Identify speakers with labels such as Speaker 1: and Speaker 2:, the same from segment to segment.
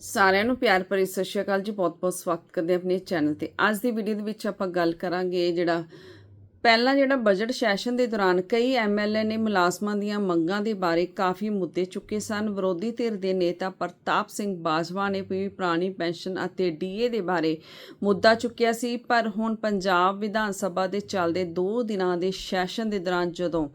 Speaker 1: ਸਾਰਿਆਂ ਨੂੰ ਪਿਆਰ ਭਰੀ ਸਤਿ ਸ਼੍ਰੀ ਅਕਾਲ ਜੀ। ਬਹੁਤ-ਬਹੁਤ ਸਵਾਗਤ ਕਰਦੇ ਹਾਂ ਆਪਣੇ ਚੈਨਲ ਤੇ। ਅੱਜ ਦੀ ਵੀਡੀਓ ਦੇ ਵਿੱਚ ਆਪਾਂ ਗੱਲ ਕਰਾਂਗੇ ਜਿਹੜਾ ਪਹਿਲਾਂ ਜਿਹੜਾ ਬਜਟ ਸੈਸ਼ਨ ਦੇ ਦੌਰਾਨ ਕਈ ਐਮਐਲਏ ਨੇ ਮੁਲਾਜ਼ਮਾਂ ਦੀਆਂ ਮੰਗਾਂ ਦੇ ਬਾਰੇ ਕਾਫੀ ਮੁੱਦੇ ਚੁੱਕੇ ਸਨ। ਵਿਰੋਧੀ ਧਿਰ ਦੇ ਨੇਤਾ ਪ੍ਰਤਾਪ ਸਿੰਘ ਬਾਜਵਾ ਨੇ ਵੀ ਪੁਰਾਣੀ ਪੈਨਸ਼ਨ ਅਤੇ ਡੀਏ ਦੇ ਬਾਰੇ ਮੁੱਦਾ ਚੁੱਕਿਆ ਸੀ। ਪਰ ਹੁਣ ਪੰਜਾਬ ਵਿਧਾਨ ਸਭਾ ਦੇ ਚੱਲਦੇ 2 ਦਿਨਾਂ ਦੇ ਸੈਸ਼ਨ ਦੇ ਦੌਰਾਨ ਜਦੋਂ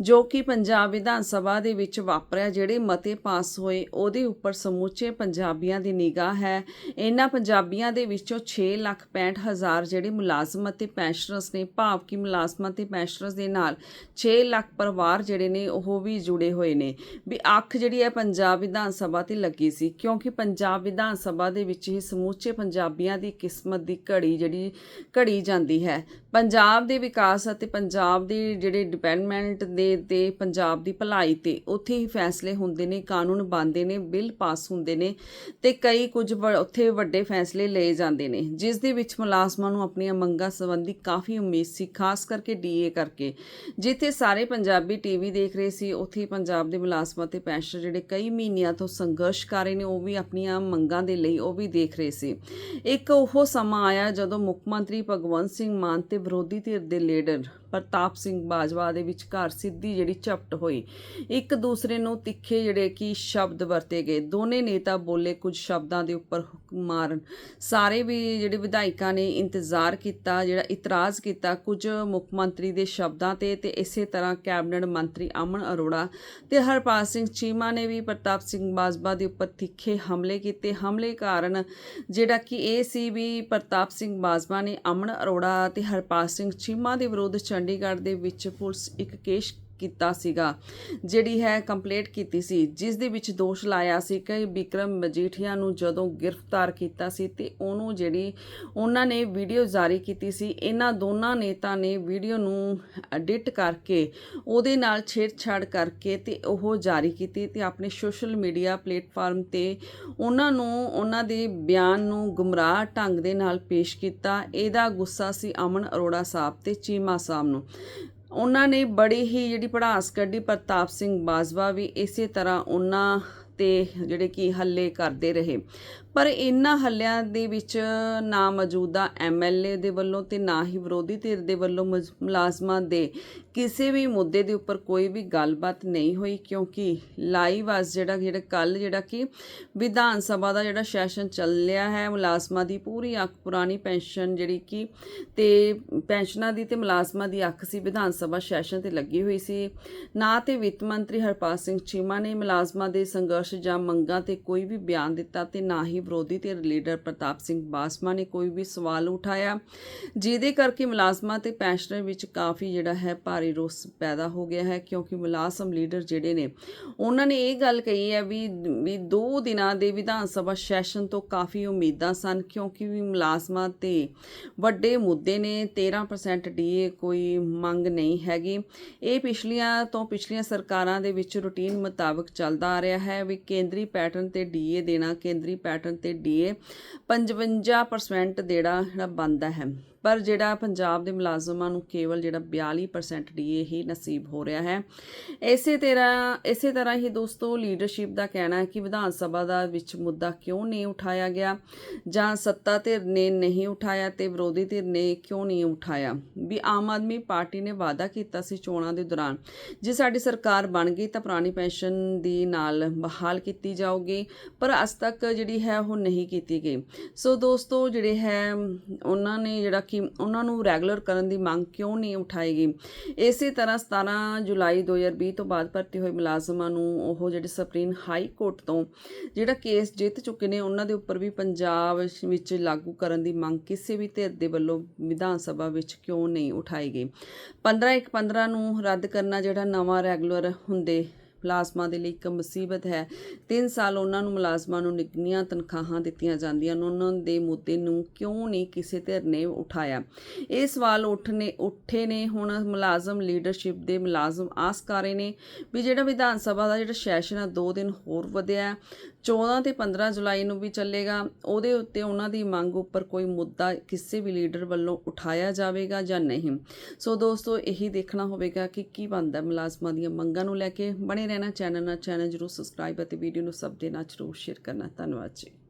Speaker 1: ਜੋ ਕਿ ਪੰਜਾਬ ਵਿਧਾਨ ਸਭਾ ਦੇ ਵਿੱਚ ਵਾਪਰਿਆ, ਜਿਹੜੇ ਮਤੇ ਪਾਸ ਹੋਏ, ਉਹਦੇ ਉੱਪਰ ਸਮੁੱਚੇ ਪੰਜਾਬੀਆਂ ਦੀ ਨਿਗਾਹ ਹੈ। ਇਹਨਾਂ ਪੰਜਾਬੀਆਂ ਦੇ ਵਿੱਚੋਂ 6 ਲੱਖ 65 ਹਜ਼ਾਰ ਜਿਹੜੇ ਮੁਲਾਜ਼ਮ ਅਤੇ ਪੈਨਸ਼ਨਰਸ ਨੇ ਭਾਵ ਕਿ ਮੁਲਾਜ਼ਮਾਂ ਤੇ ਪੈਨਸ਼ਨਰਸ ਦੇ ਨਾਲ 6 ਲੱਖ ਪਰਿਵਾਰ ਜਿਹੜੇ ਨੇ ਉਹ ਵੀ ਜੁੜੇ ਹੋਏ ਨੇ। ਵੀ ਅੱਖ ਜਿਹੜੀ ਹੈ ਪੰਜਾਬ ਵਿਧਾਨ ਸਭਾ ਤੇ ਲੱਗੀ ਸੀ, ਕਿਉਂਕਿ ਪੰਜਾਬ ਵਿਧਾਨ ਸਭਾ ਦੇ ਵਿੱਚ ਹੀ ਸਮੁੱਚੇ ਪੰਜਾਬੀਆਂ ਦੀ ਕਿਸਮਤ ਦੀ ਘੜੀ ਜਿਹੜੀ ਘੜੀ ਜਾਂਦੀ ਹੈ। ਪੰਜਾਬ ਦੇ ਵਿਕਾਸ ਅਤੇ ਪੰਜਾਬ ਦੇ ਜਿਹੜੇ ਡਿਪੈਂਡਮੈਂਟ ਦੇ ਤੇ ਪੰਜਾਬ ਦੀ ਭਲਾਈ ਤੇ ਉੱਥੇ ਹੀ ਫੈਸਲੇ ਹੁੰਦੇ ਨੇ, ਕਾਨੂੰਨ ਬਣਦੇ ਨੇ, ਬਿੱਲ ਪਾਸ ਹੁੰਦੇ ਨੇ ਤੇ ਕਈ ਕੁਝ ਵ- ਉੱਥੇ ਵੱਡੇ ਫੈਸਲੇ ਲਏ ਜਾਂਦੇ ਨੇ। ਜਿਸ ਦੇ ਵਿੱਚ ਮੁਲਾਜ਼ਮਾਂ ਨੂੰ ਆਪਣੀਆਂ ਮੰਗਾਂ ਸੰਬੰਧੀ ਕਾਫੀ ਉਮੀਦ ਸੀ, ਖਾਸ ਕਰਕੇ ਡੀਏ ਕਰਕੇ। ਜਿੱਥੇ ਸਾਰੇ ਪੰਜਾਬੀ ਟੀਵੀ ਦੇਖ ਰਹੇ ਸੀ, ਉੱਥੇ ਪੰਜਾਬ ਦੇ ਮੁਲਾਜ਼ਮਾਂ ਤੇ ਪੈਨਸ਼ਨ ਜਿਹੜੇ ਕਈ ਮਹੀਨਿਆਂ ਤੋਂ ਸੰਘਰਸ਼ ਕਰ ਰਹੇ ਨੇ, ਉਹ ਵੀ ਆਪਣੀਆਂ ਮੰਗਾਂ ਦੇ ਲਈ ਉਹ ਵੀ ਦੇਖ ਰਹੇ ਸੀ। ਇੱਕ ਉਹ ਸਮਾਂ ਆਇਆ ਜਦੋਂ ਮੁੱਖ ਮੰਤਰੀ ਭਗਵੰਤ ਸਿੰਘ ਮਾਨ ਤੇ ਵਿਰੋਧੀ ਧਿਰ ਦੇ ਲੀਡਰ ਪ੍ਰਤਾਪ ਸਿੰਘ ਬਾਜਵਾ ਦੇ ਵਿਚਕਾਰ ਸਿੱਧੀ ਜਿਹੜੀ ਝਪਟ ਹੋਈ। ਇੱਕ ਦੂਸਰੇ ਨੂੰ ਤਿੱਖੇ ਜਿਹੜੇ ਕਿ ਸ਼ਬਦ ਵਰਤੇ ਗਏ। ਦੋਨੇ ਨੇਤਾ ਬੋਲੇ ਕੁਝ ਸ਼ਬਦਾਂ ਦੇ ਉੱਪਰ ਹੁਕਮ ਮਾਰਨ। ਸਾਰੇ ਵੀ ਜਿਹੜੇ ਵਿਧਾਇਕਾਂ ਨੇ ਇੰਤਜ਼ਾਰ ਕੀਤਾ, ਜਿਹੜਾ ਇਤਰਾਜ਼ ਕੀਤਾ ਕੁਝ ਮੁੱਖ ਮੰਤਰੀ ਦੇ ਸ਼ਬਦਾਂ ਤੇ ਤੇ ਇਸੇ ਤਰ੍ਹਾਂ ਕੈਬਨਿਟ ਮੰਤਰੀ ਅਮਨ ਅਰੋੜਾ ਤੇ ਹਰਪਾਲ ਸਿੰਘ ਚੀਮਾ ਨੇ ਵੀ ਪ੍ਰਤਾਪ ਸਿੰਘ ਬਾਜਵਾ ਦੇ ਉੱਪਰ ਤਿੱਖੇ ਹਮਲੇ ਕੀਤੇ। ਹਮਲੇ ਕਾਰਨ ਜਿਹੜਾ ਕਿ ਇਹ ਸੀ ਵੀ ਪ੍ਰਤਾਪ ਸਿੰਘ ਬਾਜਵਾ ਨੇ ਅਮਨ ਅਰੋੜਾ ਤੇ ਹਰਪਾਲ ਸਿੰਘ ਚੀਮਾ ਦੇ ਵਿਰੁੱਧ ਚੰਡੀਗੜ੍ਹ ਦੇ ਵਿੱਚ ਪੁਲਿਸ ਇੱਕ ਕੇਸ ਕੀਤਾ ਸੀਗਾ। ਜਿਹੜੀ ਹੈ ਕੰਪਲੀਟ ਕੀਤੀ ਸੀ, ਜਿਸ ਦੇ ਵਿੱਚ ਦੋਸ਼ ਲਾਇਆ ਸੀ ਕਿ ਵਿਕਰਮ ਮਜੀਠੀਆ ਨੂੰ ਜਦੋਂ ਗ੍ਰਿਫਤਾਰ ਕੀਤਾ ਸੀ ਤੇ ਉਹਨੂੰ ਜਿਹੜੀ ਉਹਨਾਂ ਨੇ ਵੀਡੀਓ ਜਾਰੀ ਕੀਤੀ ਸੀ, ਇਹਨਾਂ ਦੋਨਾਂ ਨੇਤਾ ਨੇ ਵੀਡੀਓ ਨੂੰ ਐਡਿਟ ਕਰਕੇ ਉਹਦੇ ਨਾਲ ਛੇੜਛਾੜ ਕਰਕੇ ਤੇ ਉਹ ਜਾਰੀ ਕੀਤੀ ਤੇ ਆਪਣੇ ਸੋਸ਼ਲ ਮੀਡੀਆ ਪਲੇਟਫਾਰਮ ਤੇ ਉਹਨਾਂ ਨੂੰ, ਉਹਨਾਂ ਦੇ ਬਿਆਨ ਨੂੰ ਗੁੰਮਰਾਹ ਢੰਗ ਦੇ ਨਾਲ ਪੇਸ਼ ਕੀਤਾ। ਇਹਦਾ ਗੁੱਸਾ ਸੀ ਅਮਨ ਅਰੋੜਾ ਸਾਹਿਬ ਤੇ ਚੀਮਾ ਸਾਹਿਬ ਨੂੰ। ਉਹਨਾਂ ਨੇ ਬੜੀ ਹੀ ਜਿਹੜੀ ਪੜਾਸ ਕੱਢੀ ਪ੍ਰਤਾਪ ਸਿੰਘ ਬਾਜਵਾ ਵੀ ਇਸੇ ਤਰ੍ਹਾਂ ਉਹਨਾਂ ਤੇ ਜਿਹੜੇ ਕਿ ਹੱਲੇ ਕਰਦੇ ਰਹੇ। ਪਰ ਇਹਨਾਂ ਹੱਲਿਆਂ ਦੇ ਵਿੱਚ ਨਾ ਮੌਜੂਦਾ ਐਮਐਲਏ ਦੇ ਵੱਲੋਂ ਤੇ ਨਾ ਹੀ ਵਿਰੋਧੀ ਧਿਰ ਦੇ ਵੱਲੋਂ ਮਜ- ਮੁਲਾਜ਼ਮਾਂ ਦੇ ਕਿਸੇ ਵੀ ਮੁੱਦੇ ਦੇ ਉੱਪਰ ਕੋਈ ਵੀ ਗੱਲਬਾਤ ਨਹੀਂ ਹੋਈ, ਕਿਉਂਕਿ ਲਾਈਵ ਅੱਜ ਜਿਹੜਾ ਜਿਹੜਾ ਕੱਲ ਜਿਹੜਾ ਕਿ ਵਿਧਾਨ ਸਭਾ ਦਾ ਜਿਹੜਾ ਸੈਸ਼ਨ ਚੱਲਿਆ ਹੈ, ਮੁਲਾਜ਼ਮਾਂ ਦੀ ਪੂਰੀ ਅੱਖ ਪੁਰਾਣੀ ਪੈਨਸ਼ਨ ਜਿਹੜੀ ਕਿ ਤੇ ਪੈਨਸ਼ਨਾਂ ਦੀ ਤੇ ਮੁਲਾਜ਼ਮਾਂ ਦੀ ਅੱਖ ਸੀ, ਵਿਧਾਨ ਸਭਾ ਸੈਸ਼ਨ ਤੇ ਲੱਗੀ ਹੋਈ ਸੀ। ਨਾ ਤੇ ਵਿੱਤ ਮੰਤਰੀ ਹਰਪਾਲ ਸਿੰਘ ਚੀਮਾ ਨੇ ਮੁਲਾਜ਼ਮਾਂ ਦੇ ਸੰਘਰਸ਼ ਜਾਂ ਮੰਗਾਂ ਤੇ ਕੋਈ ਵੀ ਬਿਆਨ ਦਿੱਤਾ ਤੇ ਨਾ ਹੀ ਵਿਰੋਧੀ ਧਿਰ ਲੀਡਰ ਪ੍ਰਤਾਪ ਸਿੰਘ ਬਾਸਮਾ ਨੇ ਕੋਈ ਵੀ ਸਵਾਲ ਉਠਾਇਆ। ਜਿਹਦੇ ਕਰਕੇ ਮੁਲਾਜ਼ਮਾਂ ਤੇ ਪੈਨਸ਼ਨਰ ਵਿੱਚ ਕਾਫੀ ਜਿਹੜਾ ਹੈ ਭਾਰੀ ਰੋਸ ਪੈਦਾ ਹੋ ਗਿਆ ਹੈ, ਕਿਉਂਕਿ ਮੁਲਾਜ਼ਮ ਲੀਡਰ ਜਿਹੜੇ ਨੇ, ਉਹਨਾਂ ਨੇ ਇਹ ਗੱਲ ਕਹੀ ਹੈ ਵੀ ਵੀ ਦੋ ਦਿਨਾਂ ਦੇ ਵਿਧਾਨ ਸਭਾ ਸੈਸ਼ਨ ਤੋਂ ਕਾਫੀ ਉਮੀਦਾਂ ਸਨ, ਕਿਉਂਕਿ ਵੀ ਮੁਲਾਜ਼ਮਾਂ ਤੇ ਵੱਡੇ ਮੁੱਦੇ ਨੇ 13% ਡੀਏ ਕੋਈ ਮੰਗ ਨਹੀਂ ਹੈਗੀ। ਇਹ ਪਿਛਲੀਆਂ ਤੋਂ ਪਿਛਲੀਆਂ ਸਰਕਾਰਾਂ ਦੇ ਵਿੱਚ ਰੁਟੀਨ ਮੁਤਾਬਕ ਚੱਲਦਾ ਆ ਰਿਹਾ ਹੈ, ਵੀ ਕੇਂਦਰੀ ਪੈਟਰਨ ਤੇ ਡੀਏ ਦੇਣਾ ਕੇਂਦਰੀ ਪੈਟਰਨ ਤੇ ਡੀਏ 55% ਦੇਣਾ ਜਿਹੜਾ ਬੰਦਾ ਹੈ। ਪਰ ਜਿਹੜਾ ਪੰਜਾਬ ਦੇ ਮੁਲਾਜ਼ਮਾਂ ਨੂੰ ਕੇਵਲ ਜਿਹੜਾ 42% ਡੀਏ ਹੀ ਨਸੀਬ ਹੋ ਰਿਹਾ ਹੈ। ਇਸੇ ਤਰ੍ਹਾਂ ਇਸੇ ਤਰ੍ਹਾਂ ਹੀ ਦੋਸਤੋ ਲੀਡਰਸ਼ਿਪ ਦਾ ਕਹਿਣਾ ਹੈ ਕਿ ਵਿਧਾਨ ਸਭਾ ਦਾ ਵਿੱਚ ਮੁੱਦਾ ਕਿਉਂ ਨਹੀਂ ਉਠਾਇਆ ਗਿਆ? ਜਾਂ ਸੱਤਾ ਧਿਰ ਨੇ ਨਹੀਂ ਉਠਾਇਆ ਤੇ ਵਿਰੋਧੀ ਧਿਰ ਨੇ ਕਿਉਂ ਨਹੀਂ ਉਠਾਇਆ? ਵੀ ਆਮ ਆਦਮੀ ਪਾਰਟੀ ਨੇ ਵਾਅਦਾ ਕੀਤਾ ਸੀ ਚੋਣਾਂ ਦੇ ਦੌਰਾਨ, ਜੇ ਸਾਡੀ ਸਰਕਾਰ ਬਣ ਗਈ ਤਾਂ ਪੁਰਾਣੀ ਪੈਨਸ਼ਨ ਦੀ ਨਾਲ ਬਹਾਲ ਕੀਤੀ ਜਾਊਗੀ, ਪਰ ਅੱਜ ਤੱਕ ਜਿਹੜੀ ਹੈ ਉਹ ਨਹੀਂ ਕੀਤੀ ਗਈ। ਸੋ ਦੋਸਤੋ, ਜਿਹੜੇ ਹੈ, ਉਹਨਾਂ ਨੇ ਜਿਹੜਾ ਕਿ ਉਹਨਾਂ ਨੂੰ ਰੈਗੂਲਰ ਕਰਨ ਦੀ ਮੰਗ ਕਿਉਂ ਨਹੀਂ ਉਠਾਈ ਗਈ। ਇਸੇ ਤਰ੍ਹਾਂ 17 ਜੁਲਾਈ 2020 ਤੋਂ ਬਾਅਦ ਭਰਤੀ ਹੋਏ ਮੁਲਾਜ਼ਮਾਂ ਨੂੰ ਉਹ ਜਿਹੜੇ ਸੁਪਰੀਮ ਹਾਈ ਕੋਰਟ ਤੋਂ ਜਿਹੜਾ ਕੇਸ ਜਿੱਤ ਚੁੱਕੇ ਨੇ, ਉਹਨਾਂ ਦੇ ਉੱਪਰ ਵੀ ਪੰਜਾਬ ਵਿੱਚ ਲਾਗੂ ਕਰਨ ਦੀ ਮੰਗ ਕਿਸੇ ਵੀ ਧਿਰ ਦੇ ਵੱਲੋਂ ਵਿਧਾਨ ਸਭਾ ਵਿੱਚ ਕਿਉਂ ਨਹੀਂ ਉਠਾਈ ਗਈ। 15 ਇੱਕ 15 ਨੂੰ ਰੱਦ ਕਰਨਾ ਜਿਹੜਾ ਨਵਾਂ ਰੈਗੂਲਰ ਹੁੰਦੇ ਮੁਲਾਜ਼ਮਾਂ ਦੇ ਲਈ ਇੱਕ ਮੁਸੀਬਤ ਹੈ। 3 ਸਾਲ ਉਹਨਾਂ ਨੂੰ ਮੁਲਾਜ਼ਮਾਂ ਨੂੰ ਨਿਗਨੀਆਂ ਤਨਖਾਹਾਂ ਦਿੱਤੀਆਂ ਜਾਂਦੀਆਂ ਹਨ। ਉਹਨਾਂ ਦੇ ਮੁੱਦੇ ਨੂੰ ਕਿਉਂ ਨਹੀਂ ਕਿਸੇ ਧਿਰ ਨੇ ਉਠਾਇਆ? ਇਹ ਸਵਾਲ ਉੱਠਨੇ ਉੱਠੇ ਨੇ ਹੁਣ ਮੁਲਾਜ਼ਮ ਲੀਡਰਸ਼ਿਪ ਦੇ ਮੁਲਾਜ਼ਮ ਆਸ ਕਰ ਰਹੇ ਨੇ ਵੀ ਜਿਹੜਾ ਵਿਧਾਨ ਸਭਾ ਦਾ ਜਿਹੜਾ ਸੈਸ਼ਨ ਆ 2 ਦਿਨ ਹੋਰ ਵਧਿਆ। 14 ਤੇ 15 ਜੁਲਾਈ ਨੂੰ ਵੀ ਚੱਲੇਗਾ। ਉਹਦੇ ਉੱਤੇ ਉਹਨਾਂ ਦੀ ਮੰਗ ਉੱਪਰ ਕੋਈ ਮੁੱਦਾ ਕਿਸੇ ਵੀ ਲੀਡਰ ਵੱਲੋਂ ਉਠਾਇਆ ਜਾਵੇਗਾ ਜਾਂ ਨਹੀਂ। ਸੋ ਦੋਸਤੋ, ਇਹੀ ਦੇਖਣਾ ਹੋਵੇਗਾ ਕਿ ਕੀ ਬਣਦਾ ਮੁਲਾਜ਼ਮਾਂ ਦੀਆਂ ਮੰਗਾਂ ਨੂੰ ਲੈ ਕੇ। ਬਣੇ ਰਹਿਣਾ ਚੈਨਲ ਨਾਲ ਚੈਨਲ ਜਰੂਰ ਸਬਸਕ੍ਰਾਈਬ ਅਤੇ ਵੀਡੀਓ ਨੂੰ ਸਭ ਦੇ ਨਾਲ ਜਰੂਰ ਸ਼ੇਅਰ ਕਰਨਾ। ਧੰਨਵਾਦ ਜੀ।